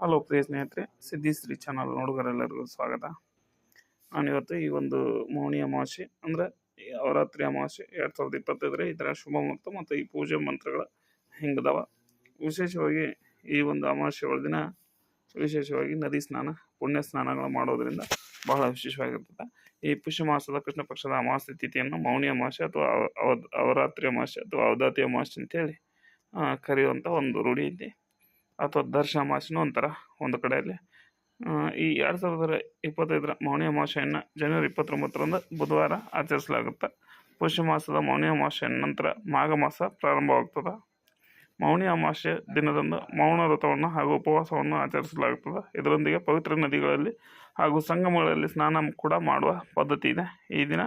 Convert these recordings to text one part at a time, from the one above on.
Hello ಪ್ರಿಯ ಸ್ನೇಹಿತರೆ ಸಿದ್ಧಿಶ್ರೀ channel ನೋಡುಗರೆಲ್ಲರಿಗೂ ಸ್ವಾಗತ. ನಾನಿವತ್ತು ಈ ಒಂದು ಮೌನಿ ಅಮಾವಾಸ್ಯೆ, ಅಂದರೆ ಅವರಾತ್ರಿ ಅಮಾವಾಸ್ಯೆ ಎರಡು ಸಾವಿರದ ಇಪ್ಪತ್ತೈದರ ಇದರ ಶುಭ ಮುಹೂರ್ತ ಮತ್ತು ಈ ಪೂಜೆ ಮಂತ್ರಗಳ ಹೆಂಗದವ. ವಿಶೇಷವಾಗಿ ಈ ಒಂದು ಅಮಾವಾಸ್ಯೆಗಳ ದಿನ ವಿಶೇಷವಾಗಿ ನದಿ ಸ್ನಾನ, ಪುಣ್ಯ ಸ್ನಾನಗಳು ಮಾಡೋದರಿಂದ ಬಹಳ ವಿಶೇಷವಾಗಿರ್ತದೆ. ಈ ಪುಷ್ಯ ಮಾಸದ ಕೃಷ್ಣ ಪಕ್ಷದ ಅಮಾವಾಸ್ಯೆ ತಿಥಿಯನ್ನು ಮೌನಿ ಅಮಾವಾಸ್ಯೆ ಅಥವಾ ಅವ ಅವ- ಅವರಾತ್ರಿ ಅಮಾವಾಸ್ಯೆ ಅಥವಾ ಅವಧಾತಿ ಅಮಾವಾಸ್ಯೆ ಅಂತೇಳಿ ಕರೆಯುವಂಥ ಒಂದು ರೂಢಿ ಐತಿ ಅಥವಾ ದರ್ಶ ಅಮಾವಾಸ್ಯೆನೂ ಅಂತಾರೆ ಒಂದು ಕಡೆಯಲ್ಲಿ. ಈ ಎರಡು ಸಾವಿರದ ಇಪ್ಪತ್ತೈದರ ಮೌನಿ ಅಮಾವಾಸ್ಯೆಯನ್ನು ಜನವರಿ ಇಪ್ಪತ್ತೊಂಬತ್ತರಂದು ಬುಧವಾರ ಆಚರಿಸಲಾಗುತ್ತೆ. ಪುಷ್ಯ ಮಾಸದ ಮೌನಿ ಅಮಾವಾಸ್ಯೆ ನಂತರ ಮಾಘ ಮಾಸ ಪ್ರಾರಂಭವಾಗ್ತದೆ. ಮೌನಿ ಅಮಾವಾಸ್ಯೆ ದಿನದಂದು ಮೌನ ವ್ರತವನ್ನು ಹಾಗೂ ಉಪವಾಸವನ್ನು ಆಚರಿಸಲಾಗುತ್ತದೆ. ಇದರೊಂದಿಗೆ ಪವಿತ್ರ ನದಿಗಳಲ್ಲಿ ಹಾಗೂ ಸಂಗಮಗಳಲ್ಲಿ ಸ್ನಾನ ಕೂಡ ಮಾಡುವ ಪದ್ಧತಿ ಇದೆ. ಈ ದಿನ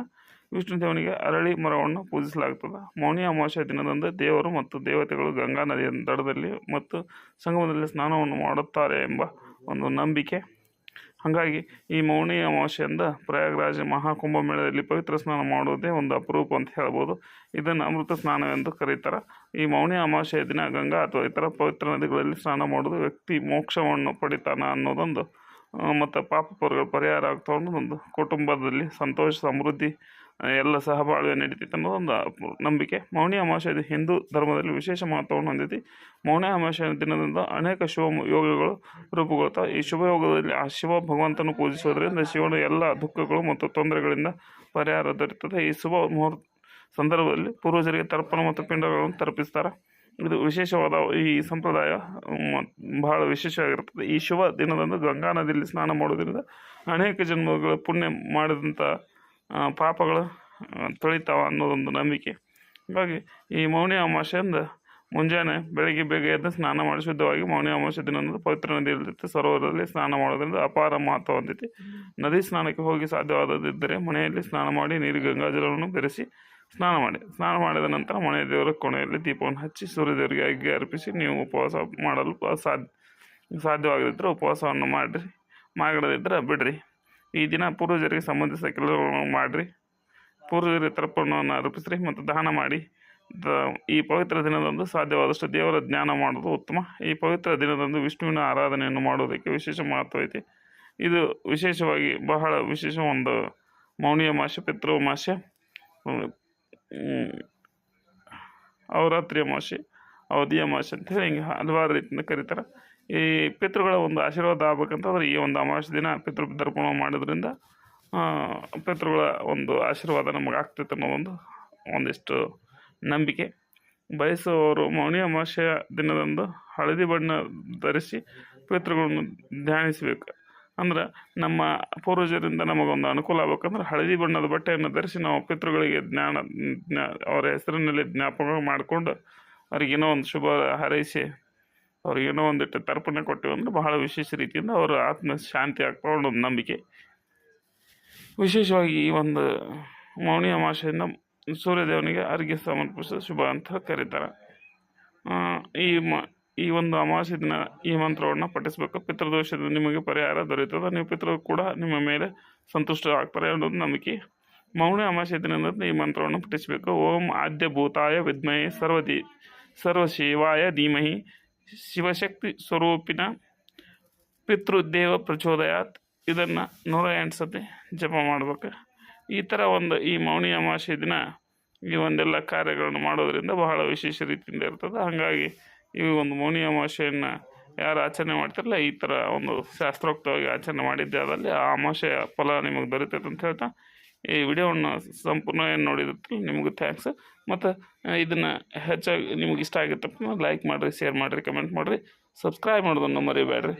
ವಿಷ್ಣು ದೇವನಿಗೆ ಅರಳಿ ಮರವನ್ನು ಪೂಜಿಸಲಾಗುತ್ತದೆ. ಮೌನಿ ಅಮಾವಾಸ್ಯ ದಿನದಂದು ದೇವರು ಮತ್ತು ದೇವತೆಗಳು ಗಂಗಾ ನದಿಯ ದಡದಲ್ಲಿ ಮತ್ತು ಸಂಗಮದಲ್ಲಿ ಸ್ನಾನವನ್ನು ಮಾಡುತ್ತಾರೆ ಎಂಬ ಒಂದು ನಂಬಿಕೆ. ಹಾಗಾಗಿ ಈ ಮೌನಿ ಅಮಾವಾಸ್ಯೆಯಿಂದ ಪ್ರಯಾಗರಾಜ ಮಹಾಕುಂಭಮೇಳದಲ್ಲಿ ಪವಿತ್ರ ಸ್ನಾನ ಮಾಡುವುದೇ ಒಂದು ಅಪರೂಪ ಅಂತ ಹೇಳ್ಬೋದು. ಇದನ್ನು ಅಮೃತ ಸ್ನಾನವೆಂದು ಕರೀತಾರೆ. ಈ ಮೌನಿ ಅಮಾವಾಸ್ಯೆಯ ದಿನ ಗಂಗಾ ಅಥವಾ ಇತರ ಪವಿತ್ರ ನದಿಗಳಲ್ಲಿ ಸ್ನಾನ ಮಾಡೋದು ವ್ಯಕ್ತಿ ಮೋಕ್ಷವನ್ನು ಪಡಿತಾನ ಅನ್ನೋದೊಂದು ಮತ್ತು ಪಾಪ ಪರಿಹಾರ ಆಗ್ತಾವೊಂದು ಅನ್ನೋದೊಂದು ಕುಟುಂಬದಲ್ಲಿ ಸಂತೋಷ, ಸಮೃದ್ಧಿ ಎಲ್ಲ ಸಹಬಾಳ್ವೆ ನಡೀತೈತೆ ಅನ್ನೋದೊಂದು ನಂಬಿಕೆ. ಮೌನಿ ಅಮಾವಾಸ್ಯೆ ಹಿಂದೂ ಧರ್ಮದಲ್ಲಿ ವಿಶೇಷ ಮಹತ್ವವನ್ನು ಹೊಂದಿದೆ. ಮೌನಿ ಅಮಾವಾಸ್ಯೆ ದಿನದಿಂದ ಅನೇಕ ಶುಭ ಯೋಗಗಳು ರೂಪುಗೊಳ್ತಾವೆ ಈ ಶುಭ ಯೋಗದಲ್ಲಿ ಆ ಶಿವ ಭಗವಂತನ ಪೂಜಿಸೋದ್ರಿಂದ ಶಿವನ ಎಲ್ಲ ದುಃಖಗಳು ಮತ್ತು ತೊಂದರೆಗಳಿಂದ ಪರಿಹಾರ ದೊರೆಯುತ್ತದೆ. ಈ ಶುಭ ಮುಹೂರ್ತ ಸಂದರ್ಭದಲ್ಲಿ ಪೂರ್ವಜರಿಗೆ ತರ್ಪಣ ಮತ್ತು ಪಿಂಡಗಳನ್ನು ತರ್ಪಿಸ್ತಾರೆ ಇದು ವಿಶೇಷವಾದ ಈ ಸಂಪ್ರದಾಯ ಬಹಳ ವಿಶೇಷವಾಗಿರ್ತದೆ ಈ ಶುಭ ದಿನದಂದು ಗಂಗಾ ನದಿಯಲ್ಲಿ ಸ್ನಾನ ಮಾಡೋದ್ರಿಂದ ಅನೇಕ ಜನ್ಮಗಳ ಪುಣ್ಯ ಮಾಡಿದಂಥ ಪಾಪಗಳು ತೊಳಿತಾವೆ ಅನ್ನೋದೊಂದು ನಂಬಿಕೆ. ಹಾಗಾಗಿ ಈ ಮೌನಿ ಅಮಾವಾಸ್ಯೆಯಿಂದ ಮುಂಜಾನೆ ಬೆಳಗ್ಗೆ ಬೇಗ ಎದ್ದು ಸ್ನಾನ ಮಾಡಿ ಶುದ್ಧವಾಗಿ ಮೌನಿ ಅಮಾವಾಸ್ಯ ದಿನದಂದು ಪವಿತ್ರ ನದಿಯಲ್ಲಿ ಸರೋವರದಲ್ಲಿ ಸ್ನಾನ ಮಾಡೋದ್ರಿಂದ ಅಪಾರ ಮಹತ್ವ ಹೊಂದೈತಿ ನದಿ ಸ್ನಾನಕ್ಕೆ ಹೋಗಿ ಸಾಧ್ಯವಾದದಿದ್ದರೆ ಮನೆಯಲ್ಲಿ ಸ್ನಾನ ಮಾಡಿ ನೀರು ಗಂಗಾಜಲವನ್ನು ಬೆರೆಸಿ ಸ್ನಾನ ಮಾಡಿ. ಸ್ನಾನ ಮಾಡಿದ ನಂತರ ಮನೆಯ ದೇವರ ಕೊನೆಯಲ್ಲಿ ದೀಪವನ್ನು ಹಚ್ಚಿ ಸೂರ್ಯದೇವರಿಗೆ ಅಗ್ಗಿ ಅರ್ಪಿಸಿ ನೀವು ಉಪವಾಸ ಮಾಡಲು ಸಾಧ್ಯ ಸಾಧ್ಯವಾಗದಿದ್ದರೆ ಉಪವಾಸವನ್ನು ಮಾಡಿರಿ. ಮಾಡದಿದ್ದರೆ ಬಿಡ್ರಿ. ಈ ದಿನ ಪೂರ್ವಜರಿಗೆ ಸಂಬಂಧಿಸಿದ ಕೆಲಸಗಳನ್ನು ಮಾಡಿರಿ. ಪೂರ್ವಜರಿಗೆ ತರ್ಪಣವನ್ನು ಅರ್ಪಿಸ್ರಿ ಮತ್ತು ದಾನ ಮಾಡಿ. ದ- ಈ ಪವಿತ್ರ ದಿನದಂದು ಸಾಧ್ಯವಾದಷ್ಟು ದೇವರ ಜ್ಞಾನ ಮಾಡೋದು ಉತ್ತಮ. ಈ ಪವಿತ್ರ ದಿನದಂದು ವಿಷ್ಣುವಿನ ಆರಾಧನೆಯನ್ನು ಮಾಡುವುದಕ್ಕೆ ವಿಶೇಷ ಮಹತ್ವ ಐತಿ. ಇದು ವಿಶೇಷವಾಗಿ ಬಹಳ ವಿಶೇಷ ಒಂದು ಮೌನಿಯ ಮಾಸೆ ಪಿತೃ ಮಾಸೆ ಅವರಾತ್ರಿಯ ಮಾಸೆ ಅವಧಿಯ ಮಾಸೆ ಅಂತ ಹೇಳಿ ಹಿಂಗೆ ಹಲವಾರು ರೀತಿಯಿಂದ ಕರೀತಾರೆ. ಈ ಪಿತೃಗಳ ಒಂದು ಆಶೀರ್ವಾದ ಆಗ್ಬೇಕಂತಂದ್ರೆ ಈ ಒಂದು ಅಮಾವಾಸ್ಯೆ ದಿನ ಪಿತೃ ತರ್ಪಣ ಮಾಡೋದ್ರಿಂದ ಪಿತೃಗಳ ಒಂದು ಆಶೀರ್ವಾದ ನಮಗೆ ಆಗ್ತೈತೆ ಅನ್ನೋದೊಂದು ಒಂದಿಷ್ಟು ನಂಬಿಕೆ. ಬಯಸುವವರು ಮೌನಿ ಅಮಾವಾಸ್ಯ ದಿನದಂದು ಹಳದಿ ಬಣ್ಣ ಧರಿಸಿ ಪಿತೃಗಳನ್ನು ಧ್ಯಾನಿಸಬೇಕು. ಅಂದ್ರೆ ನಮ್ಮ ಪೂರ್ವಜರಿಂದ ನಮಗೊಂದು ಅನುಕೂಲ ಆಗ್ಬೇಕಂದ್ರೆ ಹಳದಿ ಬಣ್ಣದ ಬಟ್ಟೆಯನ್ನು ಧರಿಸಿ ನಾವು ಪಿತೃಗಳಿಗೆ ಜ್ಞಾನ, ಜ್ಞಾ, ಅವರ ಹೆಸರಿನಲ್ಲಿ ಜ್ಞಾಪಕ ಮಾಡಿಕೊಂಡು ಅವ್ರಿಗೇನೋ ಒಂದು ಶುಭ ಹಾರೈಸಿ ಅವ್ರಿಗೇನೋ ಒಂದಿಟ್ಟು ತರ್ಪಣೆ ಕೊಟ್ಟಿವಿ ಅಂದರೆ ಬಹಳ ವಿಶೇಷ ರೀತಿಯಿಂದ ಅವರ ಆತ್ಮ ಶಾಂತಿ ಆಗ್ತಾವ ಒಂದು ನಂಬಿಕೆ. ವಿಶೇಷವಾಗಿ ಈ ಒಂದು ಮೌನಿ ಅಮಾವಾಸ್ಯೆಯಿಂದ ಸೂರ್ಯದೇವನಿಗೆ ಅರ್ಘ್ಯ ಸಮರ್ಪಿಸಿದ ಶುಭ ಅಂತ ಕರೀತಾರೆ. ಈ ಮ, ಈ ಒಂದು ಅಮಾವಾಸ್ಯ ದಿನ ಈ ಮಂತ್ರವನ್ನು ಪಠಿಸಬೇಕು. ಪಿತೃದೋಷದಿಂದ ನಿಮಗೆ ಪರಿಹಾರ ದೊರೆಯುತ್ತದೆ. ನೀವು ಪಿತೃ ಕೂಡ ನಿಮ್ಮ ಮೇಲೆ ಸಂತುಷ್ಟ ಆಗ್ತಾರೆ ಅನ್ನೋದು ನಂಬಿಕೆ. ಮೌನ ಅಮಾವಾಸ್ಯ ದಿನದ ಈ ಮಂತ್ರವನ್ನು ಪಠಿಸಬೇಕು. ಓಂ ಆದ್ಯ ಭೂತಾಯ ವಿದ್ಮಹೆ ಸರ್ವದಿ ಸರ್ವಶಿವಾಯ ಧೀಮಹಿ ಶಿವಶಕ್ತಿ ಸ್ವರೂಪಿನ ಪಿತೃದೇವ ಪ್ರಚೋದಯಾತ್ ಇದನ್ನು ನೂರ ಎಂಟು ಸತಿ ಜಪ ಮಾಡಬೇಕು. ಈ ಥರ ಒಂದು ಈ ಮೌನಿ ಅಮಾವಾಸ್ಯೆ ದಿನ ಈ ಒಂದೆಲ್ಲ ಕಾರ್ಯಗಳನ್ನು ಮಾಡೋದರಿಂದ ಬಹಳ ವಿಶೇಷ ರೀತಿಯಿಂದ ಇರ್ತದೆ. ಹಾಗಾಗಿ ಈ ಒಂದು ಮೌನಿ ಅಮಾವಾಸ್ಯೆಯನ್ನು ಯಾರು ಆಚರಣೆ ಮಾಡ್ತಾರಲ್ಲ, ಈ ಥರ ಒಂದು ಶಾಸ್ತ್ರೋಕ್ತವಾಗಿ ಆಚರಣೆ ಮಾಡಿದ್ದೆ ಆದಲ್ಲಿ ಆ ಅಮಾವಾಸ್ಯೆಯ ಫಲ ನಿಮಗೆ ದೊರೆತೈತೆ ಅಂತ ಹೇಳ್ತಾ ಈ ವಿಡಿಯೋವನ್ನು ಸಂಪೂರ್ಣ ಏನು ನೋಡಿದ್ರೆ ನಿಮಗೆ ಥ್ಯಾಂಕ್ಸ್ ಮತ್ತು ಇದನ್ನು ಹೆಚ್ಚಾಗಿ ನಿಮ್ಗೆ ಇಷ್ಟ ಆಗಿತ್ತಪ್ಪ ಲೈಕ್ ಮಾಡಿರಿ ಶೇರ್ ಮಾಡಿರಿ ಕಮೆಂಟ್ ಮಾಡಿರಿ. ಸಬ್ಸ್ಕ್ರೈಬ್ ಮಾಡೋದನ್ನು ಮರಿಬೇಡ್ರಿ.